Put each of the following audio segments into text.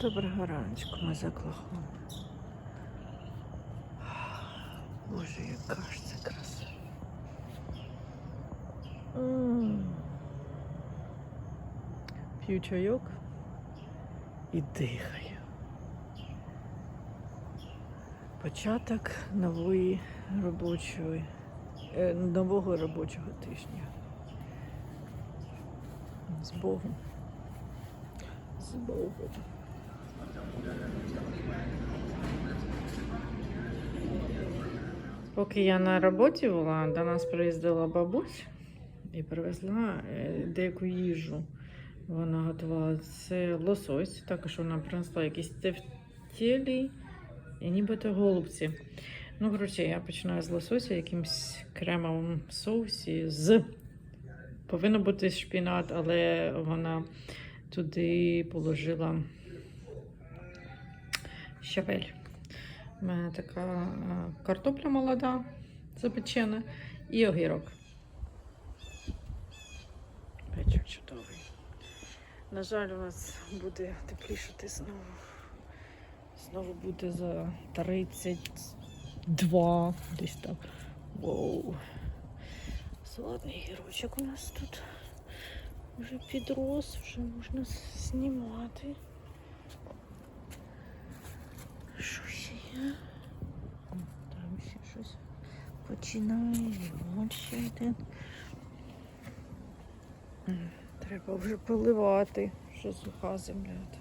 Доброго раночку, ми за Оклахоми. Боже, яка ж це краса. М. П'ю чайок і дихаю. Початок нової робочої, е, нового робочого тижня. З Богом. З Богом. Поки я на роботі була, до нас приїздила бабусь і привезла е, деяку їжу. Вона готувала це лосось, також вона принесла якісь тефтєлі і нібито голубці. Ну, коротше, я починаю з лосося, якимсь кремовим соусі з. Повинно бути шпінат, але вона туди положила щавель. У мене така е, картопля молода, запечена і огірок. Вечір чудовий. На жаль, у нас буде теплішати знову. Знову буде за 32 десь так. Воу. Салатний гірочок у нас тут вже підрос, вже можна знімати. Що ще є? О, Там ще щось починає. От ще один. Треба вже поливати, що суха земля. Та.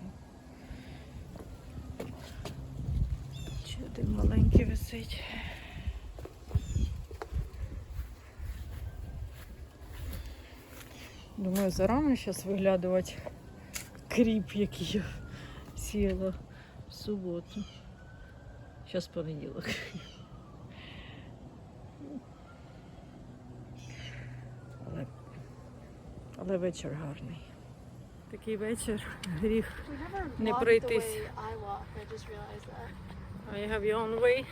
Ще один маленький висить. Думаю, зарано зараз виглядувати кріп, який я сіяла в суботу. Зараз понеділок. Але, але вечір гарний. Такий вечір, гріх. Не пройтись. the I walk. I just realized that. I have your own way.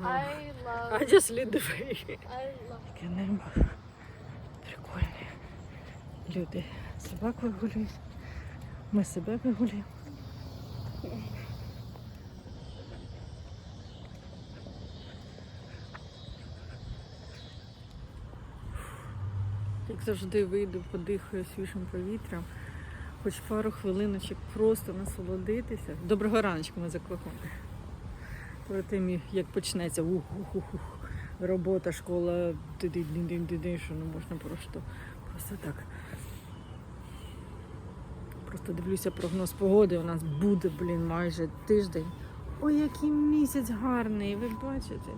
I love. I just lead the way. I love. Таке небо. Прикольне. Люди собак вигулюють. Ми себе вигулюємо. Як завжди вийду, подихаю свіжим повітрям. Хоч пару хвилиночок просто насолодитися. Доброго раночку ми закликали. Перед тим, як почнеться ух-ух-ух, робота, школа, ти-ди-дин-дин-дин, що не можна просто, просто так. Просто дивлюся прогноз погоди. У нас буде, блін, майже тиждень. Ой, який місяць гарний, ви бачите.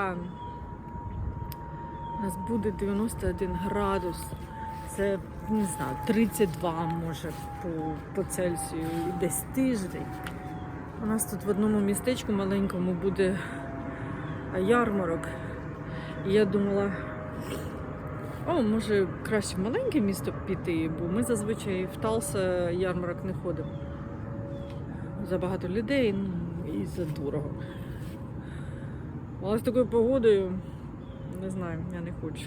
А у нас буде 91 градус. Це не знаю, 32 може по, по Цельсію десь тиждень. У нас тут в одному містечку маленькому буде ярмарок. І я думала, о, може краще в маленьке місто піти, бо ми зазвичай в Талса ярмарок не ходимо. Забагато людей ну, і за дорого. Але з такою погодою, не знаю, я не хочу.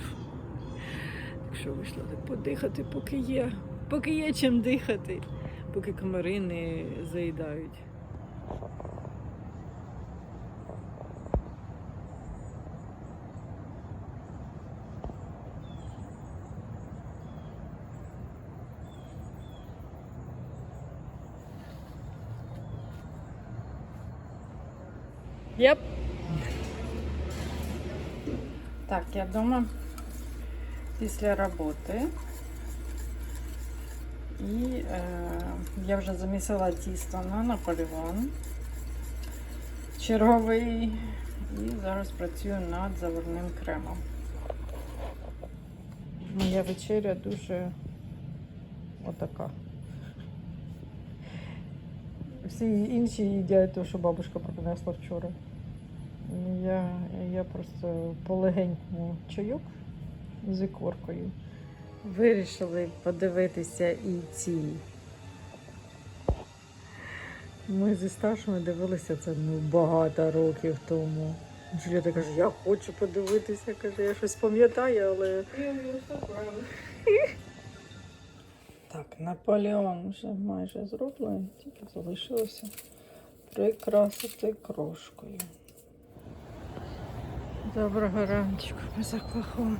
Так що вийшла так подихати, поки є, поки є чим дихати, поки комари не заїдають. Yep. Так, я вдома після роботи. І е, я вже замісила тісто на Наполеон. Черговий. І зараз працюю над заварним кремом. Моя вечеря дуже отака. Всі інші їдять те, що бабушка принесла вчора. Я, я просто полегенькому чайок з ікоркою. Вирішили подивитися і ці. Ми зі старшими дивилися це ну, багато років тому. Джуліта каже, я хочу подивитися, каже, я щось пам'ятаю, але Так, Наполеон вже майже зроблений, тільки залишилося прикрасити крошкою. Доброго раночку, ми за Клахомою.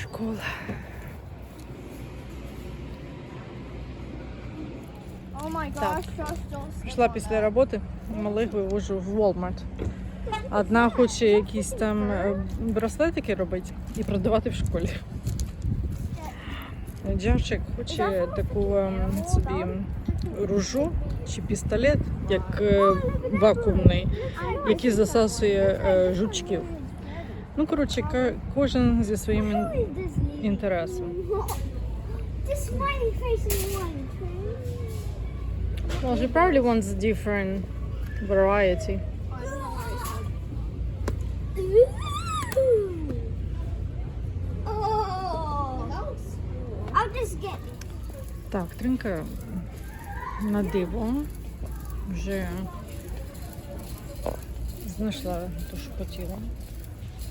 Школа. Так. all після роботи, малих вивожу в Walmart. Одна хоче якісь там е, браслетики робити і продавати в школі. Джарчик хоче таку ем, собі ружу чи пістолет, як е, вакуумний, який засасує е, жучків. Ну, коротше, кожен зі своїм інтересом. Well, she probably wants different variety. Oh. Так, тринка на диво вже знайшла те, що хотіла.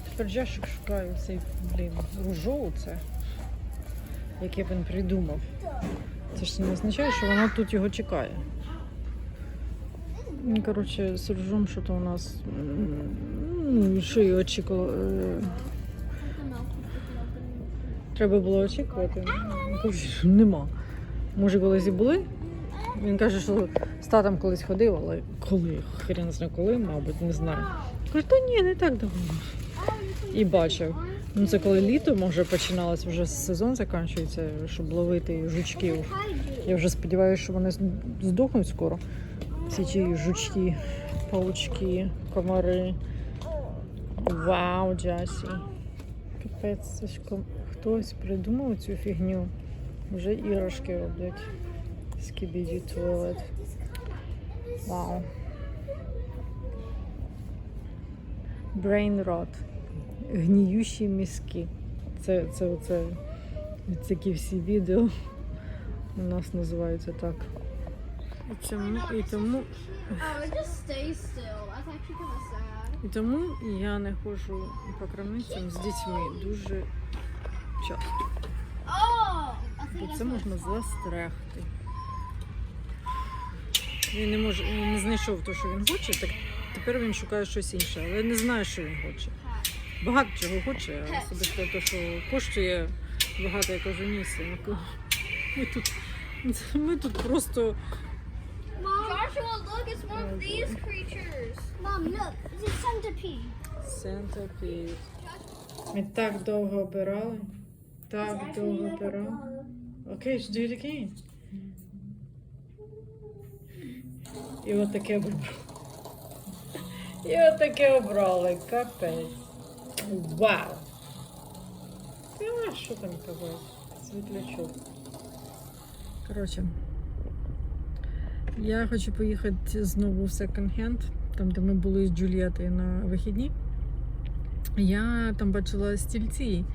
Тепер Джашик шукає цей, блін, ружоу це, яке він придумав. Це ж не означає, що вона тут його чекає. Ну, коротше, з ружом що то у нас що і очікувало. е, Треба було очікувати. Ну, Нема. Може, колись і були. Він каже, що з татом колись ходив, але коли? Хрен знає коли, мабуть, не знаю. Кажу, та ні, не так давно. І бачив. Ну це коли літо, може, починалось, вже сезон закінчується, щоб ловити жучків. Я вже сподіваюся, що вони здохнуть скоро. Всі ті жучки, паучки, комари. Вау, Джасі. Капець, хтось придумав цю фігню. Вже іграшки роблять. Скібіді туалет. Вау. Brain rot. Гніючі мізки. Це, це, оце, такі всі відео у нас називаються так. І тому, і тому, і тому я не ходжу по крамницям з дітьми дуже часто. Бо це можна застрягти. Він не може не знайшов те, що він хоче, так тепер він шукає щось інше, але не знає, що він хоче. Багато чого хоче, а особисто те, що коштує багато, я кажу, ні, синку. Ми тут, ми тут просто Joshua, look, it's one of these creatures. Mom, look. It's a centipede. Centipede. Ми так довго обирали. Так довго обирали. Окей, just do it again. І от таке вибрали. І от таке обрали. Капець. Вау! А, що там казати? Світлячок. Коротше. Я хочу поїхати знову в секонд-хенд, там, де ми були з Джулієтою на вихідні. Я там бачила стільці,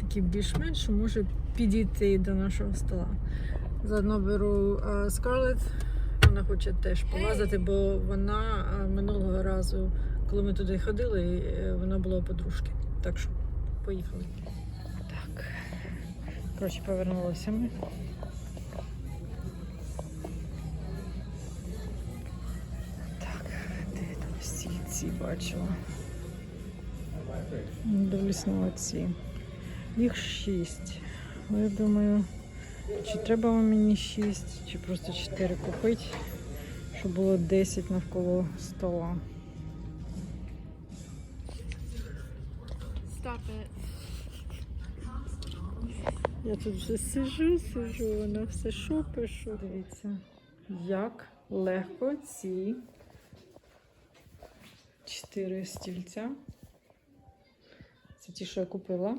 такі більш-менш, може підійти до нашого стола. Заодно беру Скарлет. Вона хоче теж полазити, бо вона е, минулого разу, коли ми туди ходили, е, вона була у подружки. Так що поїхали. Так. Коротше, повернулися ми. Так, де там стільці бачила? Дивлюсь на оці. Їх шість. Я думаю, чи треба мені шість, чи просто чотири купити, щоб було 10 навколо стола. Stop it. Я тут вже сижу, сижу, вона все що пишу. Дивіться, як легко ці чотири стільця. Це ті, що я купила.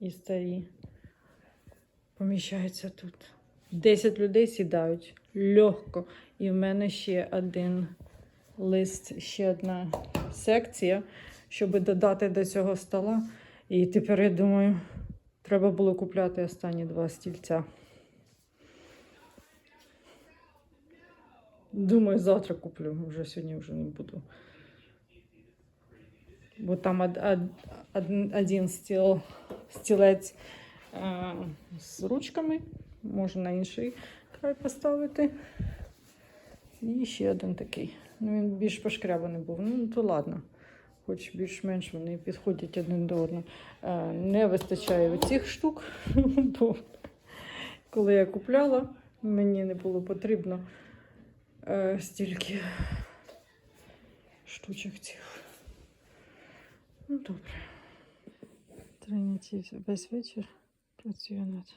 І старі. Поміщаються тут. Десять людей сідають легко. І в мене ще один лист, ще одна секція, щоб додати до цього стола. І тепер я думаю, треба було купляти останні два стільця. Думаю, завтра куплю, вже сьогодні вже не буду. Бо там од, од, од- один стіл, стілець з ручками. Можна на інший край поставити. І ще один такий. Ну, він більш пошкрябаний був. Ну, то ладно. Хоч більш-менш вони підходять один до одного. Е, Не вистачає оцих штук, бо коли я купляла, мені не було потрібно е, стільки штучок цих. Ну, добре. Триніті весь вечір працює над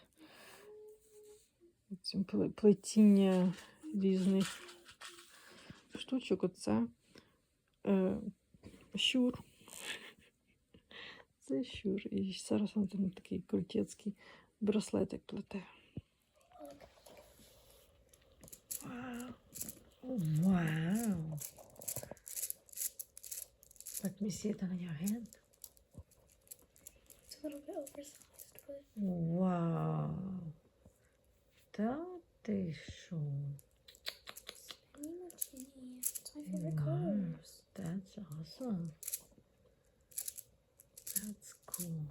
цим плетіння різних штучок. Оце е, щур. Це щур. І зараз він там такий крутецький браслетик плете. Вау. Вау. Let me see it on your hand. It's a little bit oversized, but Вау. Та ти що? That's awesome. That's cool.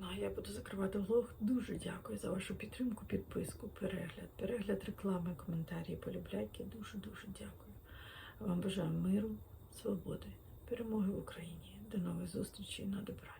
Ну, а я буду закривати влог. Дуже дякую за вашу підтримку, підписку, перегляд, перегляд реклами, коментарі, полюбляйки. Дуже-дуже дякую. Вам бажаю миру, свободи, перемоги в Україні. До нових зустрічей на добраніч.